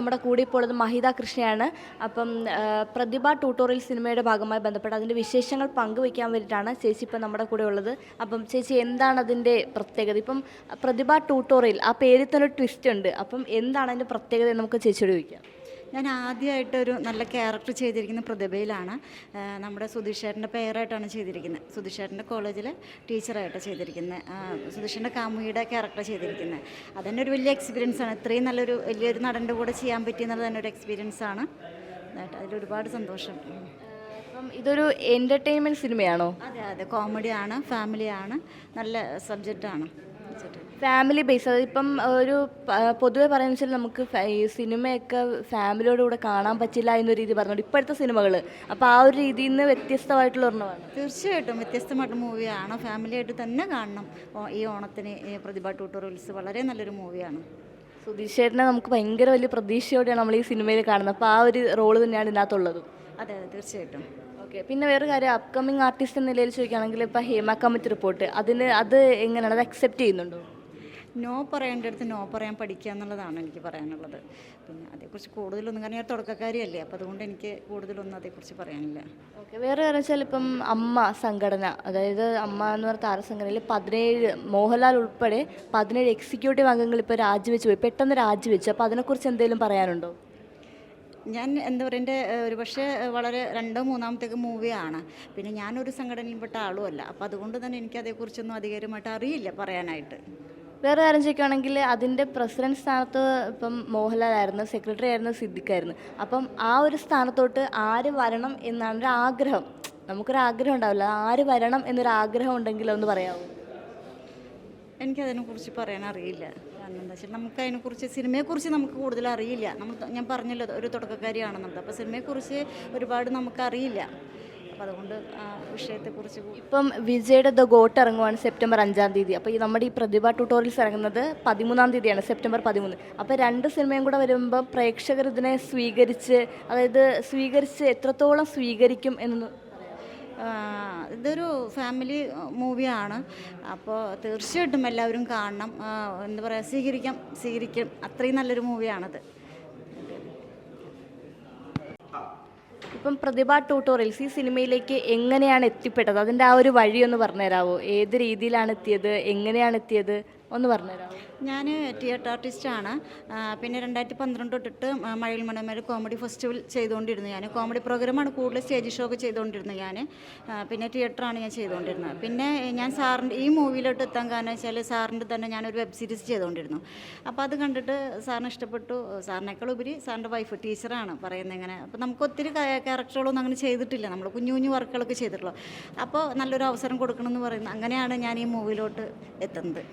നമ്മുടെ കൂടെ ഇപ്പോൾ ഉള്ളത് മഹിത കൃഷ്ണയാണ്. അപ്പം പ്രതിഭ ട്യൂട്ടോറിയൽ സിനിമയുടെ ഭാഗമായി ബന്ധപ്പെട്ട് അതിന്റെ വിശേഷങ്ങൾ പങ്കുവയ്ക്കാൻ വേണ്ടിയിട്ടാണ് ചേച്ചി ഇപ്പം നമ്മുടെ കൂടെ ഉള്ളത്. അപ്പം ചേച്ചി എന്താണ് അതിന്റെ പ്രത്യേകത? ഇപ്പം പ്രതിഭ ട്യൂട്ടോറിയൽ ആ പേരിൽ തന്നെ ട്വിസ്റ്റ് ഉണ്ട്. അപ്പം എന്താണ് അതിന്റെ പ്രത്യേകത നമുക്ക് ചേച്ചിയോട് ചോദിക്കാം. ഞാൻ ആദ്യമായിട്ടൊരു നല്ല ക്യാരക്ടർ ചെയ്തിരിക്കുന്ന പ്രതിഭയിലാണ് നമ്മുടെ സുധീഷേട്ടന്റെ പേരായിട്ടാണ് ചെയ്തിരിക്കുന്നത്. സുധീഷേട്ടന്റെ കോളേജിൽ ടീച്ചറായിട്ട് ചെയ്തിരിക്കുന്നത്. സുധീഷേട്ടന്റെ കാമുകിയുടെ ക്യാരക്ടർ ചെയ്തിരിക്കുന്നത്. അതന്നെ ഒരു വലിയ എക്സ്പീരിയൻസ് ആണ്. ഇത്രയും നല്ലൊരു വലിയൊരു നടന്റെ കൂടെ ചെയ്യാൻ പറ്റിയെന്നുള്ളത് തന്നെ ഒരു എക്സ്പീരിയൻസ് ആണ്. ഒരുപാട് സന്തോഷം. അപ്പം ഇതൊരു എന്റർടൈൻമെന്റ് സിനിമയാണോ അതെ അതെ. കോമഡിയാണ് ഫാമിലിയാണ് നല്ല സബ്ജക്റ്റാണ് ഫാമിലി ബേസ് ഇപ്പം ഒരു പൊതുവെ പറയുന്ന വെച്ചാൽ നമുക്ക് ഈ സിനിമയൊക്കെ ഫാമിലിയോട് കൂടെ കാണാൻ പറ്റില്ല എന്നൊരു രീതി പറഞ്ഞോണ്ട് ഇപ്പോഴത്തെ സിനിമകൾ അപ്പോൾ ആ ഒരു രീതിയിൽ നിന്ന് വ്യത്യസ്തമായിട്ടുള്ള ഒരെണ്ണമാണ് തീർച്ചയായിട്ടും വ്യത്യസ്തമായിട്ട് മൂവിയാണ്. ഫാമിലിയായിട്ട് തന്നെ കാണണം. ഈ ഓണത്തിന് പ്രതിഭ ട്യൂട്ടോറിയൽസ് വളരെ നല്ലൊരു മൂവിയാണ്. സുധീഷ് ചേട്ടനെ നമുക്ക് ഭയങ്കര വലിയ പ്രതീക്ഷയോടെയാണ് നമ്മൾ ഈ സിനിമയിൽ കാണുന്നത്. അപ്പോൾ ആ ഒരു റോൾ തന്നെയാണ് ഇതിനകത്തുള്ളത്. അതെ അതെ തീർച്ചയായിട്ടും. ഓക്കെ. പിന്നെ വേറെ കാര്യം അപ്കമിങ് ആർട്ടിസ്റ്റ് എന്ന നിലയിൽ ചോദിക്കുകയാണെങ്കിൽ ഇപ്പോൾ ഹേമ കമ്മിറ്റി റിപ്പോർട്ട് അതിന് അത് എങ്ങനെയാണ്? അത് അക്സെപ്റ്റ് ചെയ്യുന്നുണ്ടോ? നോ പറയേണ്ടടുത്ത് നോ പറയാൻ പഠിക്കുക എന്നുള്ളതാണ് എനിക്ക് പറയാനുള്ളത്. പിന്നെ അതേക്കുറിച്ച് കൂടുതലൊന്നും കാരണം ഞാൻ തുടക്കക്കാരിയല്ലേ അപ്പോൾ അതുകൊണ്ട് എനിക്ക് കൂടുതലൊന്നും അതേക്കുറിച്ച് പറയാനില്ല. ഓക്കെ. വേറെ കാര്യം വെച്ചാൽ ഇപ്പം അമ്മ സംഘടന അതായത് അമ്മ എന്ന് പറഞ്ഞ താരസംഘടനയിൽ പതിനേഴ് മോഹൻലാൽ ഉൾപ്പെടെ പതിനേഴ് എക്സിക്യൂട്ടീവ് അംഗങ്ങൾ ഇപ്പോൾ രാജിവെച്ച് പോയി. പെട്ടെന്ന് രാജിവെച്ചു. അപ്പോൾ അതിനെക്കുറിച്ച് എന്തെങ്കിലും പറയാനുണ്ടോ? ഞാൻ എന്താ പറയുക എന്റെ ഒരു പക്ഷേ വളരെ രണ്ടോ മൂന്നാമത്തേക്ക് മൂവിയാണ്. പിന്നെ ഞാനൊരു സംഘടനയിൽപ്പെട്ട ആളുമല്ല അപ്പോൾ അതുകൊണ്ട് തന്നെ എനിക്ക് അതേക്കുറിച്ചൊന്നും അധികാരമായിട്ട് അറിയില്ല പറയാനായിട്ട്. വേറെ കാര്യം ചോദിക്കുകയാണെങ്കിൽ അതിന്റെ പ്രസിഡന്റ് സ്ഥാനത്ത് ഇപ്പം മോഹൻലാലായിരുന്നു സെക്രട്ടറി ആയിരുന്നു സിദ്ദിഖായിരുന്നു അപ്പം ആ ഒരു സ്ഥാനത്തോട്ട് ആര് വരണം എന്നാണ് ഒരു ആഗ്രഹം. നമുക്കൊരു ആഗ്രഹം ഉണ്ടാവില്ല. ആര് വരണം എന്നൊരു ആഗ്രഹം ഉണ്ടെങ്കിൽ പറയാമോ എനിക്കതിനെക്കുറിച്ച് പറയാൻ അറിയില്ല കാരണം എന്താ വെച്ചാൽ നമുക്ക് അതിനെക്കുറിച്ച് സിനിമയെക്കുറിച്ച് നമുക്ക് കൂടുതൽ അറിയില്ല. നമ്മൾ ഞാൻ പറഞ്ഞല്ലോ ഒരു തുടക്കക്കാരിയാണെന്നുണ്ട് അപ്പോൾ സിനിമയെക്കുറിച്ച് ഒരുപാട് നമുക്കറിയില്ല. അപ്പോൾ അതുകൊണ്ട് ആ വിഷയത്തെക്കുറിച്ച് ഇപ്പം വിജയുടെ ദ ഗോട്ട് ഇറങ്ങുവാണ് സെപ്റ്റംബർ അഞ്ചാം തീയതി. അപ്പോൾ ഈ നമ്മുടെ ഈ പ്രതിഭ ട്യൂട്ടോറിയൽസ് ഇറങ്ങുന്നത് പതിമൂന്നാം തീയതിയാണ് സെപ്റ്റംബർ പതിമൂന്ന്. അപ്പോൾ രണ്ട് സിനിമയും കൂടെ വരുമ്പോൾ പ്രേക്ഷകർ ഇതിനെ സ്വീകരിച്ച് അതായത് സ്വീകരിച്ച് എത്രത്തോളം സ്വീകരിക്കും എന്ന് ഇതൊരു ഫാമിലി മൂവിയാണ്. അപ്പോൾ തീർച്ചയായിട്ടും എല്ലാവരും കാണണം. എന്താ പറയുക സ്വീകരിക്കാം സ്വീകരിക്കും. അത്രയും നല്ലൊരു മൂവിയാണത്. ഇപ്പം പ്രതിഭ ട്യൂട്ടോറിയൽസ് ഈ സിനിമയിലേക്ക് എങ്ങനെയാണ് എത്തിപ്പെട്ടത്? അതിന്റെ ആ ഒരു വഴി ഒന്ന് പറഞ്ഞുതരാമോ ഏത് രീതിയിലാണ് എത്തിയത്? എങ്ങനെയാണ് എത്തിയത്? ഒന്ന് പറഞ്ഞുതരാം ഞാൻ തിയേറ്റർ ആർട്ടിസ്റ്റാണ് പിന്നെ രണ്ടായിരത്തി പന്ത്രണ്ട് തൊട്ടിട്ട് മഴയിൽ മനോമേൽ കോമഡി ഫെസ്റ്റിവൽ ചെയ്തുകൊണ്ടിരുന്നു ഞാൻ. കോമഡി പ്രോഗ്രാമാണ് കൂടുതൽ സ്റ്റേജ് ഷോ ഒക്കെ ചെയ്തുകൊണ്ടിരുന്നത് ഞാൻ. പിന്നെ തിയേറ്ററാണ് ഞാൻ ചെയ്തുകൊണ്ടിരുന്നത്. പിന്നെ ഞാൻ സാറിന്റെ ഈ മൂവിയിലോട്ട് എത്താൻ കാരണം വെച്ചാൽ സാറിന്റെ തന്നെ ഞാനൊരു വെബ് സീരീസ് ചെയ്തുകൊണ്ടിരുന്നു. അപ്പോൾ അത് കണ്ടിട്ട് സാറിന് ഇഷ്ടപ്പെട്ടു. സാറിനേക്കാൾ ഉപരി സാറിന്റെ വൈഫ് ടീച്ചറാണ് പറയുന്നത് ഇങ്ങനെ. അപ്പോൾ നമുക്ക് ഒത്തിരി ക്യാരക്ടറുകളൊന്നും അങ്ങനെ ചെയ്തിട്ടില്ല. നമ്മൾ കുഞ്ഞു കുഞ്ഞു വർക്കുകളൊക്കെ ചെയ്തിട്ടുള്ളൂ. അപ്പോൾ നല്ലൊരു അവസരം കൊടുക്കണമെന്ന് പറയുന്നത് അങ്ങനെയാണ് ഞാൻ ഈ മൂവിയിലോട്ട് എത്തുന്നത്.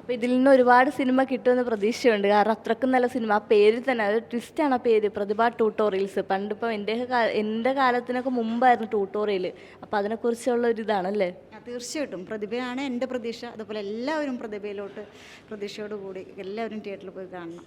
അപ്പോൾ ഇതിൽ നിന്ന് ഒരുപാട് സിനിമ കിട്ടുമെന്ന് പ്രതീക്ഷയുണ്ട്. കാരണം അത്രക്കും നല്ല സിനിമ. ആ പേര് തന്നെ അത് ട്വിസ്റ്റാണ് ആ പേര്. പ്രതിഭ ട്യൂട്ടോറിയൽസ് പണ്ടിപ്പോൾ എന്റെ എന്റെ കാലത്തിനൊക്കെ മുമ്പായിരുന്നു ട്യൂട്ടോറിയൽ അപ്പോൾ അതിനെക്കുറിച്ചുള്ള ഒരു ഇതാണല്ലേ തീർച്ചയായിട്ടും. പ്രതിഭയാണ് എന്റെ പ്രതീക്ഷ. അതുപോലെ എല്ലാവരും പ്രതിഭയിലോട്ട് പ്രതീക്ഷയോട് കൂടി എല്ലാവരും തിയേറ്ററിൽ പോയി കാണണം.